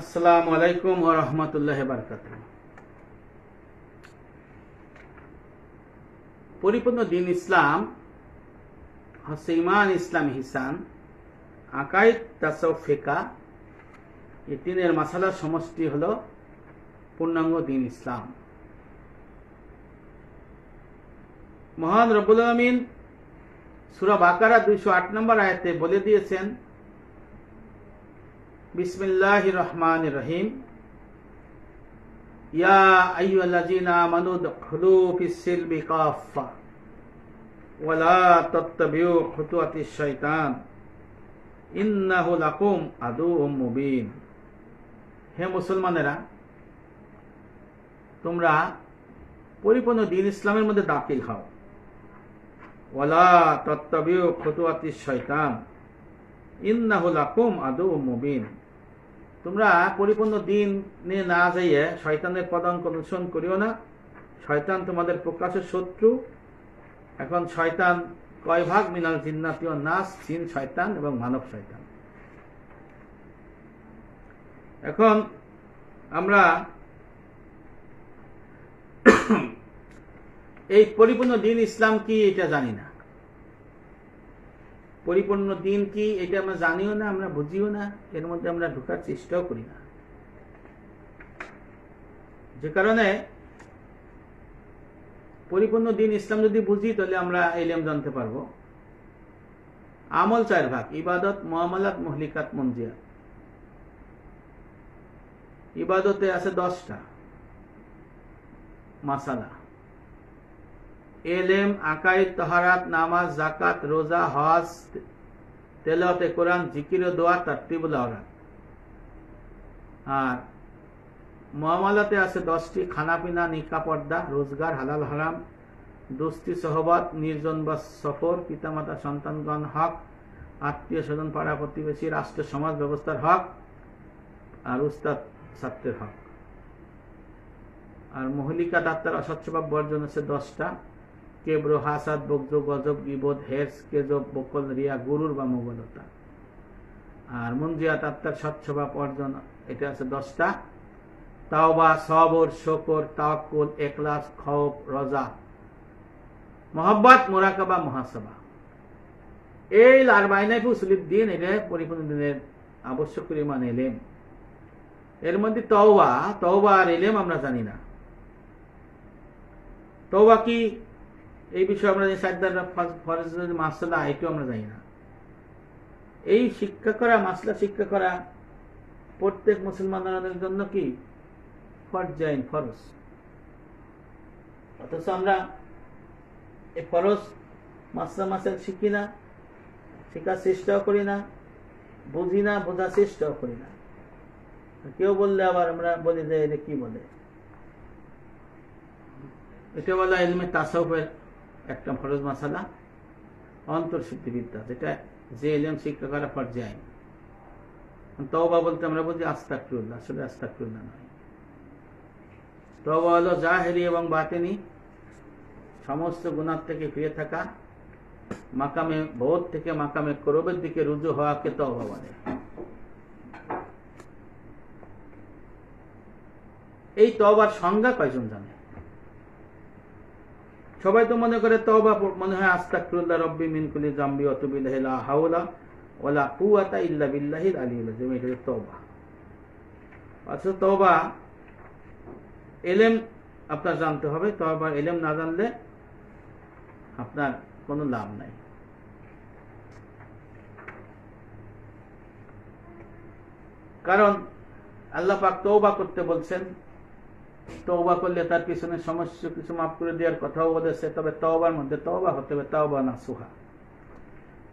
আসসালামু আলাইকুম ও রহমতুল্লাহ বারকাত পরিপূর্ণ দিন ইসলাম, হচ্ছে ইমান ইসলাম, হিসান, আকাইদ তাসব ফেকা এই তিনের মাসালার সমষ্টি হল পূর্ণাঙ্গ দিন ইসলাম। মহান রবুল আলমিন সুরা বাকারা দুইশো আট নম্বর আয়াতে বলে দিয়েছেন বিসমিল্লাহ রহমান রহিম। ইয়া আইয়ুহাল্লাযীনা আমানু দুখুলু ফিস-সিলমি কাফা ওয়ালা তাত্তাবিউ খুতুওয়াতিশ শাইতান ইন্নাহু লাকুম আদুউম মুবিন। হে মুসলমানেরা, তোমরা পরিপূর্ণ দিন ইসলামের মধ্যে দাখিল হও। ওয়ালা তাত্তাবিউ খুতুওয়াতিশ শাইতান ইন্নাহু লাকুম আদুউম মুবিন। তোমরা পরিপূর্ণ দিন নিয়ে না যাইয়ে শয়তানের পদাঙ্ক অনুসরণ করিও না। শয়তান তোমাদের প্রকাশের শত্রু। এখন শয়তান কয় ভাগ? মিনাল জিন্নাতীয় নাস, জিন শয়তান এবং মানব শয়তান। এখন আমরা এই পরিপূর্ণ দিন ইসলাম কি এটা জানি না। পরিপূর্ণ দিন কি এটা আমরা জানিও না, আমরা বুঝিও না, এর মধ্যে আমরা ঢোকার চেষ্টাও করি না। যে কারণে পরিপূর্ণ দিন ইসলাম যদি বুঝি, তাহলে আমরা এলেম জানতে পারব। আমল চার ভাগ, ইবাদত, মহামালাত, মহলিকাত, মঞ্জিয়া। ইবাদতে আছে দশটা। মাসালা। এলেম আকাইদ তহারাত, নামাজ জাকাত রোজা, হজ, তেলাওয়াতে কোরআন, জিকির দোয়া তারতিবুল আর মহামালাতে আছে দশটি, খানাপিনা নিকা পর্দা রোজগার, হালাল হারাম দোস্তি সহবত নির্জন বা সফর, পিতামাতা, সন্তানগণ, হক, আত্মীয় স্বজন, পাড়া প্রতিবেশী, রাষ্ট্র, সমাজ ব্যবস্থার হক, আর উস্তাদ, ছাত্রের হক। আর মহলিকা ডাক্তার অসচ্ছভাব বর্জন আছে দশটা। কেব্র হাসাদ বগ্জ গজব গিবোধ হের্স, কেজব, বকল, রিয়া, গুরুর বা মোগলতা। আর মঞ্জিয়াত আত্মার স্বচ্ছভাব অর্জন, এটা আছে দশটা। তাওবা, সবর, শকর, তাওয়াক্কুল একলাস খৌফ রজা। মোহাব্বত, মোরাকাবা মহাসভা এই লারবাইনাই ফুসলির দিন, এটা পরিপূর্ণ দিনের আবশ্যক পরিমাণ এলেম। এর মধ্যে তওবা তওবা আর এলেম আমরা জানি না। তওবা কি? এই বিষয়ে আমরা যে সাজ্জার ফরজ মাসলা এটিও আমরা জানি না। এই শিক্ষা করা, মাসলা শিক্ষা করা প্রত্যেক মুসলমানদের জন্য কি? ফরজাইন ফরজ। অথচ আমরা এই ফরজ মাসলা মাসাল শিখি না, শেখার চেষ্টাও করি না, বুঝি না, বোঝার চেষ্টাও করি না। কেউ বললে আবার আমরা বলি যে এটা কি বলে? এটা বলা এলমে তাসাউফের একটা ফরজ মাসালা অন্তর্সিদ্ধিবিদ্যা যেটা যে এলএম শিক্ষা করা পর্যায়ে। তওবা বলতে আমরা বুঝি আস্তাকরুল্লাহ আসলে আস্তাকরুল্লাহ নয়। তওবা হলো জাহেরি এবং বাতেনি, সমস্ত গুণার থেকে ফিরে থাকা, মাকামে বোধ থেকে মাকামে করবের দিকে রুজু হওয়াকে তওবা বলে। এই তওবার সংজ্ঞা কয়জন জানে? সবাই তো মনে করে তওবা মনে হয় আস্তাকফিরুল্লাহ রব্বি মিন জাম্বি জামবি ওয়া তুবু ইলাইহি লা হাওলা ওয়ালা কুওয়াতা ইল্লা বিল্লাহিল আলিয়্যিল আযীম। এটা তওবা। আচ্ছা তওবা এলেম আপনার জানতে হবে। তওবা এলেম না জানলে আপনার কোনো লাভ নাই। কারণ আল্লাহ পাক তওবা করতে বলছেন তওবা করলে তার পিছনে সমস্ত কিছু মাফ করে দেওয়ার কথাও বলেছে, তবে তওবার মধ্যে তওবা হতে হবে, তওবা না সুহা।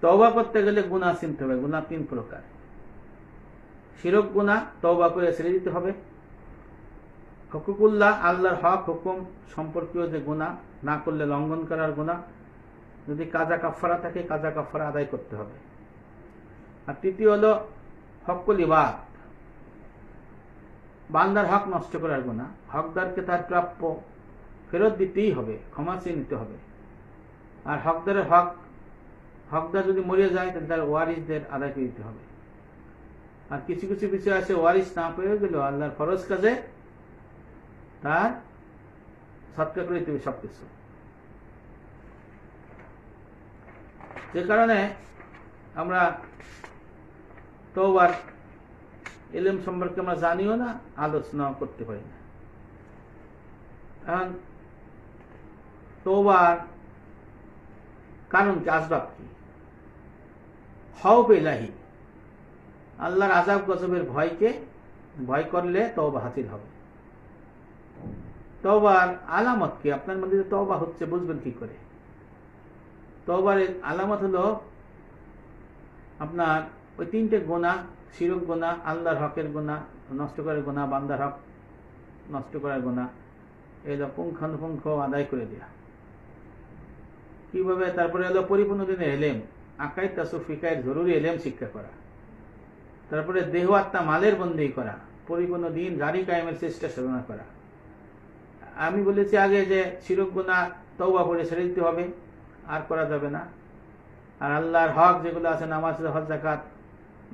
তওবা করতে গেলে গুনাহ চিনতে হবে, গুনাহ তিন প্রকার। শিরক, গুনাহ, তওবা করে ছেড়ে দিতে হবে। হকুকুল্লাহ, আল্লাহর হক হুকুম সম্পর্কীয় যে গুনাহ, না করলে লঙ্ঘন করার গুনাহ। যদি কাজা কাফারা থাকে, কাজা কাফারা আদায় করতে হবে। আর তৃতীয় হলো হকুল ইবাদ বান্দার হক নষ্ট করার গুণা হকদারকে তার প্রাপ্য ফেরত দিতেই হবে, ক্ষমা চেয়ে নিতে হবে। আর হকদারের হক, হকদার যদি মরে যায়, তাহলে তার ওয়ারিসদের আদায় করে দিতে হবে। আর কিছু কিছু বিষয় আছে, ওয়ারিস না পেয়ে গেল আল্লাহর ফরজ কাজে তার সৎকার করে দিতে হবে সব কিছু যে কারণে আমরা তৌবার এলেম সম্পর্কে আমরা জানিও না আলোচনা করতে পারি না। এখন তৌবার কারণ কি, আসবাব কি? হও পেলাহি আল্লাহর আজাব গজবের ভয়কে, ভয় করলে তওবা হাসিল হবে। তওবার আলামত কি? আপনার মধ্যে তওবা হচ্ছে, বুঝবেন কি করে? তওবারের আলামত হলো আপনার ওই তিনটে গোনা শিরক গোনা আল্লাহর হকের গোনা নষ্ট করার গোনা বান্দার হক, নষ্ট করার গোনা এগুলো পুঙ্খানুপুঙ্খ আদায় করে দেয়া। কীভাবে? তারপরে হলো পরিপূর্ণ দিনে এলেম। আকাই তাসুফিকায় জরুরি এলেম শিক্ষা করা। তারপরে দেহ, আত্মা, মালের বন্দি করা। পরিপূর্ণ দিন, গাড়ি কায়েমের চেষ্টা সাধনা করা। আমি বলেছি আগে যে শিরক গুণা তৌবা করে ছেড়ে দিতে হবে, আর করা যাবে না। আর আল্লাহর হক যেগুলো আছে, নামাজ, হজ জাকাত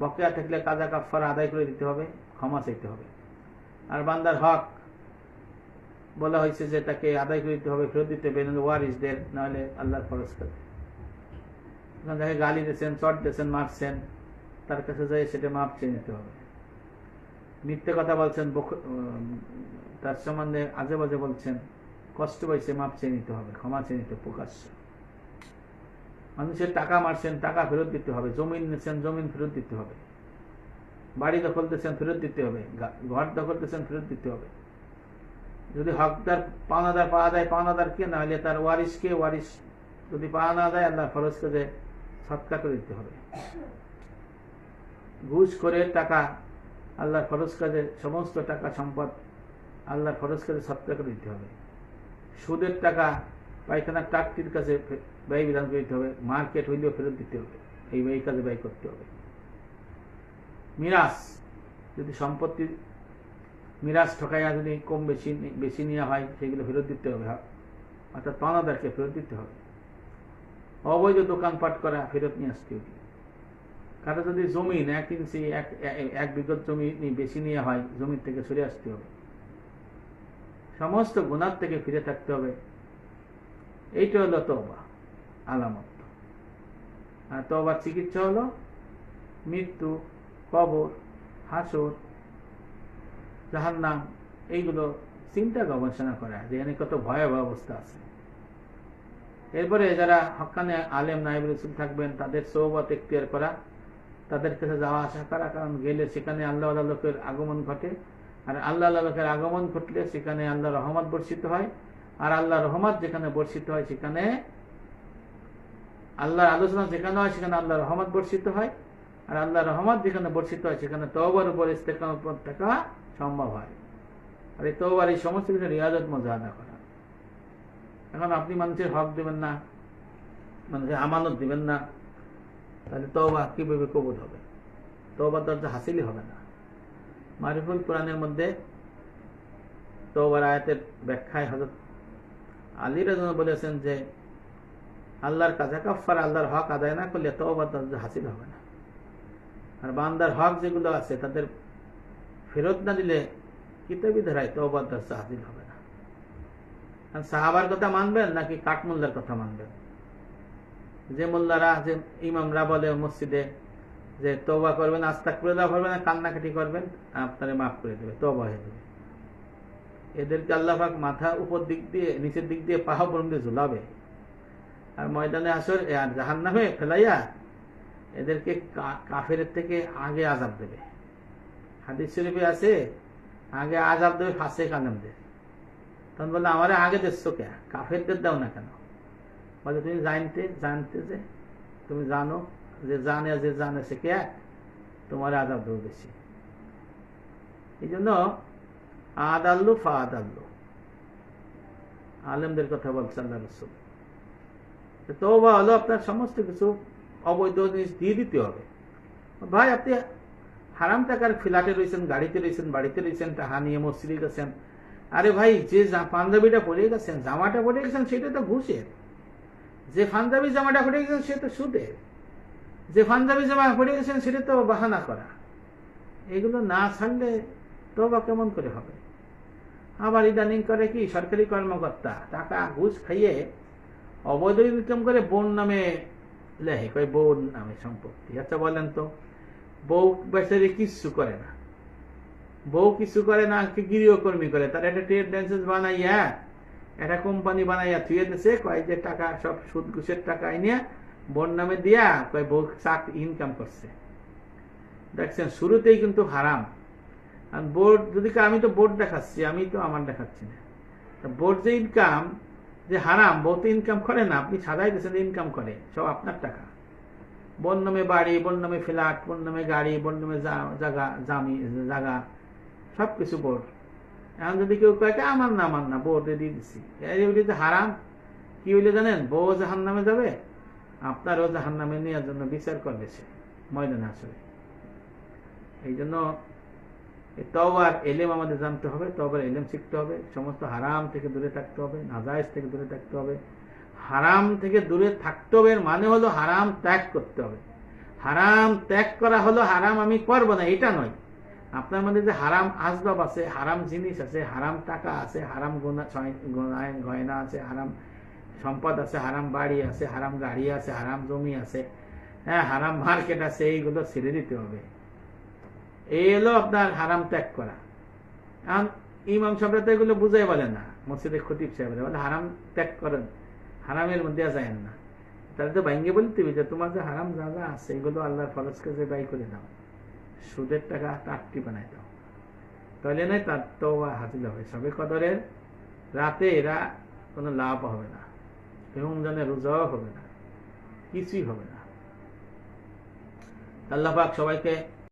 বকেয়া থাকলে কাজা কাফার আদায় করে দিতে হবে, ক্ষমা চাইতে হবে। আর বান্দার হক বলা হয়েছে যে তাকে আদায় করে দিতে হবে, ফেরত দিতে হবে ওয়ারিসদের নাহলে আল্লাহর খরচ করে। যাকে গালি দিয়েছেন, চট দিয়েছেন, মারছেন, তার কাছে যাই সেটা মাপ চেয়ে নিতে হবে। মিথ্যে কথা বলছেন তার সম্বন্ধে আজে বাজে বলছেন, কষ্ট পাইছে, মাপ চেয়ে নিতে হবে, ক্ষমা চেয়ে নিতে প্রকাশ্য। মানুষের টাকা মারছেন, টাকা ফেরত দিতে হবে। জমিন নিচ্ছেন জমিন ফেরত দিতে হবে। বাড়ি দখল দিচ্ছেন ফেরত দিতে হবে। ঘর দখল দিচ্ছেন ফেরত দিতে হবে। যদি হকদার পাওনাদার পাওয়া যায়, পাওনাদার কে? না হলে তার ওয়ারিস কে? ওয়ারিস যদি পাওয়া না যায় আল্লাহ ফরজ করে সৎকার করে দিতে হবে। ঘুষ করে টাকা, আল্লাহর খরচ কাজে সমস্ত টাকা সম্পদ, আল্লাহর খরচ কাজে সৎকার করে দিতে হবে। সুদের টাকা পায়খানার টাকটির কাছে ব্যয় বিধান করে দিতে হবে, মার্কেট হইলেও ফেরত দিতে হবে, এই ব্যয় কাজে ব্যয় করতে হবে। মিরাস যদি সম্পত্তি মিরাজ ঠকাইয়া যদি কম বেশি বেশি নেওয়া হয়, সেগুলো ফেরত দিতে হবে অর্থাৎ পাওনাদারকে ফেরত দিতে হবে। অবৈধ দোকানপাট করা, ফেরত নিয়ে আসতে হবে। কারও যদি জমিন, এক ইঞ্চি, এক এক বিগত জমি বেশি নিয়ে হয়, জমির থেকে সরে আসতে হবে। সমস্ত গুণার থেকে ফিরে থাকতে হবে। এইটা হলো তবা আলামত। আর তবার চিকিৎসা হলো মৃত্যু, কবর, হাসর, জাহান্নাম, এইগুলো চিন্তা গবেষণা করা যেখানে কত ভয়াবহ অবস্থা আছে। এরপরে যারা হকানে আলেম নাইব থাকবেন, তাদের সৌবত এখতিয়ার করা, তাদের কাছে যাওয়া আসা করা, কারণ গেলে সেখানে আল্লাহ আল্লাহ লোকের আগমন ঘটে, আর আল্লাহ আল্লাহ লোকের আগমন ঘটলে সেখানে আল্লাহ রহমত বর্ষিত হয়। আর আল্লাহ রহমত যেখানে বর্ষিত হয়, সেখানে আল্লাহর আলোচনা যেখানে হয়, সেখানে আল্লাহ রহমত বর্ষিত হয়। আর আল্লাহ রহমত যেখানে বর্ষিত হয়, সেখানে তওবার উপর থাকা সম্ভব হয়। আর এই তওবার এই সমস্ত কিছু রিয়াজত মজাদা করা। এখন আপনি মানুষের হক দেবেন না, মানুষের আমানত দিবেন না, তাহলে তওবা কীভাবে কবুল হবে? তওবার দরজা হাসিলই হবে না। মারিফুল কোরআনের মধ্যে তওবার আয়াতের ব্যাখ্যায় হজরত আলী রাজন বলেছেন যে, আল্লাহর কাজা কাফার আল্লাহর হক আদায় না করলে দরজা হাসিল হবে না। আর বান্দার হক যেগুলো আছে, তাদের ফেরত না দিলে কিতাবি ধারায় দরজা হাসিল হবে না। সাহাবার কথা মানবেন নাকি কাঠমুল্লার কথা মানবেন? যে মোল্লারা, যে ইমামরা বলে মসজিদে যে তোবা করবেন আস্তাক করে দেওয়া করবেন, কান্নাকাটি করবেন, আপনারে মাফ করে দেবে তোবা হয়ে দেবে এদেরকে আল্লাহাক মাথা উপর দিক দিয়ে, নিচের দিক দিয়ে পাহা পর্যন্ত ঝুলাবে। আর ময়দানে আসর আর জাহান নামে ফেলাইয়া এদেরকে কাফের থেকে আগে আজাব দেবে। হাদিস শরীফে আছে, আগে আজাব দেবে, ফাঁসে কালামদের তখন বলল আমার আগে দেখছ কে? কাফেরদের দাও না কেন? বলে, তুমি জানতে জানতে যে, তুমি জানো, যে জানে যে জানে সে কে তোমার আদাব দেবো বেশি। এই জন্য আদাল্লু ফা আদাল্লু আলেমদের কথা বলছে আল্লাহ রসুল। তো বা হলো আপনার সমস্ত কিছু অবৈধ জিনিস দিয়ে দিতে হবে। ভাই, আপনি হারাম টাকার ফ্ল্যাটে রয়েছেন, গাড়িতে রয়েছেন, বাড়িতে রয়েছেন টাকা নিয়ে মসজিদে গেছেন। আরে ভাই, যে পাঞ্জাবিটা পরে গেছেন, জামাটা পরে গেছেন, সেটা তো ঘুষের। যে পাঞ্জাবি জামাটা পরে গেছেন, সে তো সুদে যে পাঞ্জাবি জামা পরে গেছেন, সেটা তো বাহানা করা। এগুলো না ছাড়লে তবা কেমন করে হবে? আবার ইদানিং করে কি সরকারি কর্মকর্তা, টাকা, ঘুষ খাইয়ে অবৈধ ইনকাম করে বোন নামে লেহে কয় বোন নামে সম্পত্তি। আচ্ছা বলেন তো, বউ বেচারি কিচ্ছু করে না। বউ কিছু করে না গৃহকর্মী করে। তার একটা ট্রেড লাইসেন্স বানাইয়া, একটা কোম্পানি বানাইয়া থুয়ে দিছে। কয় যে টাকা, সব সুদ, ঘুষের টাকা আইনিয়া বোন নামে দিয়া কয় বউ চাক ইনকাম করছে। দেখছেন, শুরুতেই কিন্তু হারাম। বোর্ড যদি আমি তো বোর্ড দেখাচ্ছি আমি তো আমার দেখাচ্ছি না। বোর্ড যে ইনকাম যে হারাম বউ তো ইনকাম করে না আপনি সাদাই দিয়েছেন ইনকাম করে সব আপনার টাকা। বন নামে বাড়ি বন নামে ফ্ল্যাট বন নামে গাড়ি বন নামে জাগা জামি জাগা সব কিছু বোর্ড। এখন যদি কেউ কয়ে যে, আমার না আমার না বোর্ডে দিয়ে দিচ্ছি যে হারাম কি হইলে জানেন? বউ জাহান নামে যাবে আপনারও জাহান নামে নেওয়ার জন্য বিচার করবে সে ময়দানে আসলে এই জন্য এই তওবার এলেম আমাদের জানতে হবে, তওবার এলেম শিখতে হবে, সমস্ত হারাম থেকে দূরে থাকতে হবে, নাজায়েজ থেকে দূরে থাকতে হবে। হারাম থেকে দূরে থাকতে হবে এর মানে হলো হারাম ত্যাগ করতে হবে। হারাম ত্যাগ করা হলো হারাম আমি করব না, এটা নয়। আপনার মধ্যে যে হারাম আসবাব আছে, হারাম জিনিস আছে, হারাম টাকা আছে, হারাম গোনা- গয়না আছে, হারাম সম্পদ আছে, হারাম বাড়ি আছে, হারাম গাড়ি আছে, হারাম জমি আছে হ্যাঁ হারাম মার্কেট আছে, এইগুলো ছেড়ে দিতে হবে। এই হলো আপনার হারাম ত্যাগ করা। এখন ইমাম সাহেবরা তো এগুলো বুঝাই বলে না। মসজিদের খতিব সাহেবরা বলে হারাম ত্যাগ করেন, হারামের মধ্যে যায় না। তাহলে তো ভাঙ্গে বলতে হবে যে তোমার যে হারাম যা যা আছে, এগুলো আল্লাহর ফরজ কাছে ব্যয় করে দাও, সুদের টাকা টাটটি বানাই দাও। তাহলে নয়, তার তো হাজিল হবে। সবে কদরের রাতে এরা কোনো লাভ হবে না, এবং জানে রোজাও হবে না, কিছুই হবে না। আল্লাহ পাক সবাইকে